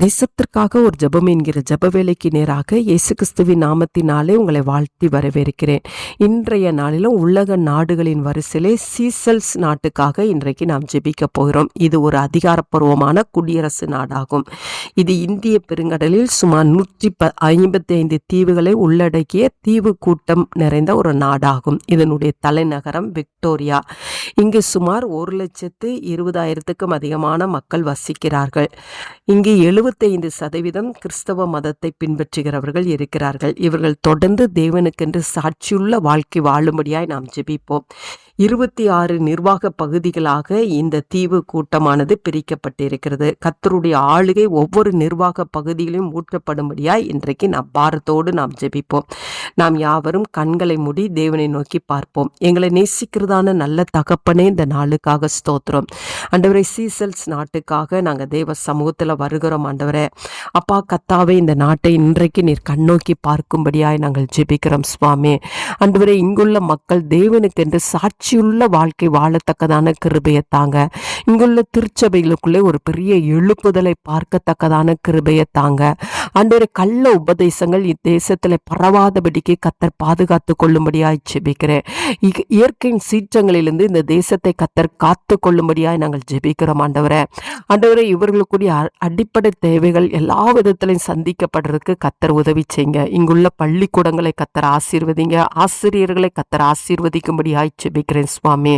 தேசத்திற்காக ஒரு ஜெபம் என்கிற ஜப வேலைக்கு நேராக இயேசு கிறிஸ்துவின் நாமத்தினாலே உங்களை வாழ்த்தி வரவேற்கிறேன். இன்றைய நாளிலும் உலக நாடுகளின் வரிசையிலே சீசல்ஸ் நாட்டுக்காக இன்றைக்கு நாம் ஜெபிக்க போகிறோம். இது ஒரு அதிகாரப்பூர்வமான குடியரசு நாடாகும். இது இந்திய பெருங்கடலில் சுமார் நூற்றி ப ஐம்பத்தி ஐந்து தீவுகளை உள்ளடக்கிய தீவு கூட்டம் நிறைந்த ஒரு நாடாகும். இதனுடைய தலைநகரம் விக்டோரியா. இங்கு சுமார் ஒரு லட்சத்து இருபதாயிரத்துக்கும் அதிகமான மக்கள் வசிக்கிறார்கள். இங்கு எழுபத்தைந்து சதவீதம் கிறிஸ்தவ மதத்தை பின்பற்றுகிறவர்கள் இருக்கிறார்கள். இவர்கள் தொடர்ந்து தேவனுக்கென்று சாட்சியுள்ள வாழ்க்கை வாழும்படியாய் நாம் ஜெபிப்போம். இருபத்தி ஆறு நிர்வாக பகுதிகளாக இந்த தீவு கூட்டமானது பிரிக்கப்பட்டிருக்கிறது. கத்தருடைய ஆளுகை ஒவ்வொரு நிர்வாக பகுதியிலும் ஊற்றப்படும்படியாய் இன்றைக்கு நாம் பாரத்தோடு நாம் ஜெபிப்போம். நாம் யாவரும் கண்களை மூடி தேவனை நோக்கி பார்ப்போம். எங்களை நேசிக்கிறதான நல்ல தகப்பனே இந்த நாளுக்காக ஸ்தோத்திரம். அண்டவரை சீசல்ஸ் நாட்டுக்காக நாங்கள் தேவ சமூகத்தில் வருகிறோம் ஆண்டவரே. அப்பா கத்தாவே இந்த நாட்டை இன்றைக்கு நீர் கண்ணோக்கி பார்க்கும்படியாய் நாங்கள் ஜெபிக்கிறோம் சுவாமி. ஆண்டவரே இங்குள்ள மக்கள் தேவனுக்கென்று மகிழ்ச்சியுள்ள வாழ்க்கை வாழத்தக்கதான கிருபையை தாங்க. இங்குள்ள திருச்சபைகளுக்குள்ளே ஒரு பெரிய எழுப்புதலை பார்க்கத்தக்கதான கிருபையை தாங்க. ஆண்டவரே கள்ள உபதேசங்கள் இத்தேசத்தில் பரவாதபடிக்கு கத்தர் பாதுகாத்து கொள்ளும்படியாய் ஜெபிக்கிறேன். இயற்கையின் சீற்றங்களிலிருந்து இந்த தேசத்தை கத்தர் காத்து கொள்ளும்படியாய் நாங்கள் ஜெபிக்கிறோம் ஆண்டவரே. ஆண்டவரே இவர்களுக்குரிய அடிப்படை தேவைகள் எல்லா விதத்திலையும் சந்திக்கப்படுறதுக்கு கத்தர் உதவி செய்யுங்க. இங்குள்ள பள்ளிக்கூடங்களை கத்தர் ஆசீர்வதிங்க. ஆசிரியர்களை கத்தர் ஆசீர்வதிக்கும்படியாய் ஜெபிக்கிறேன் சுவாமி.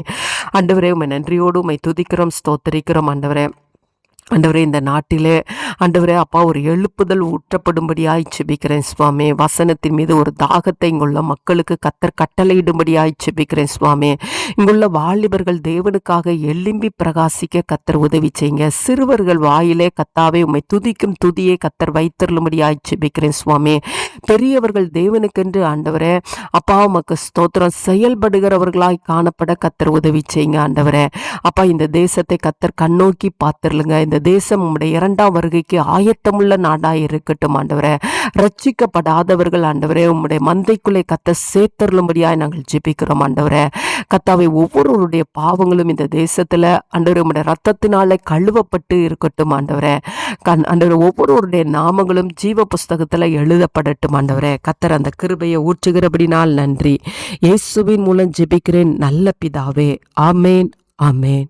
ஆண்டவரே உமை நன்றியோடு உமை துதிக்கிறோம் ஸ்தோத்தரிக்கிறோம் ஆண்டவரே. ஆண்டவரே இந்த நாட்டிலே ஆண்டவரே அப்பா ஒரு எழுப்புதல் ஊற்றப்படும்படியாய் செபிக்கிறேன் சுவாமி. வசனத்தின் மீது ஒரு தாகத்தை இங்குள்ள மக்களுக்கு கத்தர் கட்டளையிடும்படியாய் செபிக்கிறேன் சுவாமி. இங்குள்ள வாலிபர்கள் தேவனுக்காக எலும்பி பிரகாசிக்க கத்தர் உதவி செய்யுங்க. சிறுவர்கள் வாயிலே கத்தாவே உண்மை துதிக்கும் துதியை கத்தர் வைத்தருளும்படியாய் செபிக்கிறேன் சுவாமி. பெரியவர்கள் தேவனுக்கென்று ஆண்டவரே அப்பா உமக்கு ஸ்தோத்திரம். செயல்படுகிறவர்களாய் காணப்பட கத்தர் உதவி செய்யுங்க ஆண்டவரே. அப்பா இந்த தேசத்தை கத்தர் கண்ணோக்கி பார்த்துருலுங்க இந்த இந்த தேசம் உம்முடைய இரண்டாம் வருகைக்கு ஆயத்தமுள்ள நாடாக இருக்கட்டும் ஆண்டவரே. ரட்சிக்கப்படாதவர்கள் ஆண்டவரே. உம்முடைய மந்தைக்குள்ளே கத்த சேர்த்தருளும்படியாக நாங்கள் ஜெபிக்கிறோம் ஆண்டவரே. கத்தாவை ஒவ்வொருவருடைய பாவங்களும் இந்த தேசத்தில் ஆண்டவரே உம்முடைய ரத்தத்தினாலே கழுவப்பட்டு இருக்கட்டும் ஆண்டவரே. கண் ஆண்டவரே ஒவ்வொருவருடைய நாமங்களும் ஜீவ புஸ்தகத்தில் எழுதப்படட்டும் ஆண்டவரே. கத்தர் அந்த கிருபையை ஊற்றுகிறபடினால் நன்றி. இயேசுவின் மூலம் ஜெபிக்கிறேன். நல்ல பிதாவே. ஆமேன் ஆமேன்.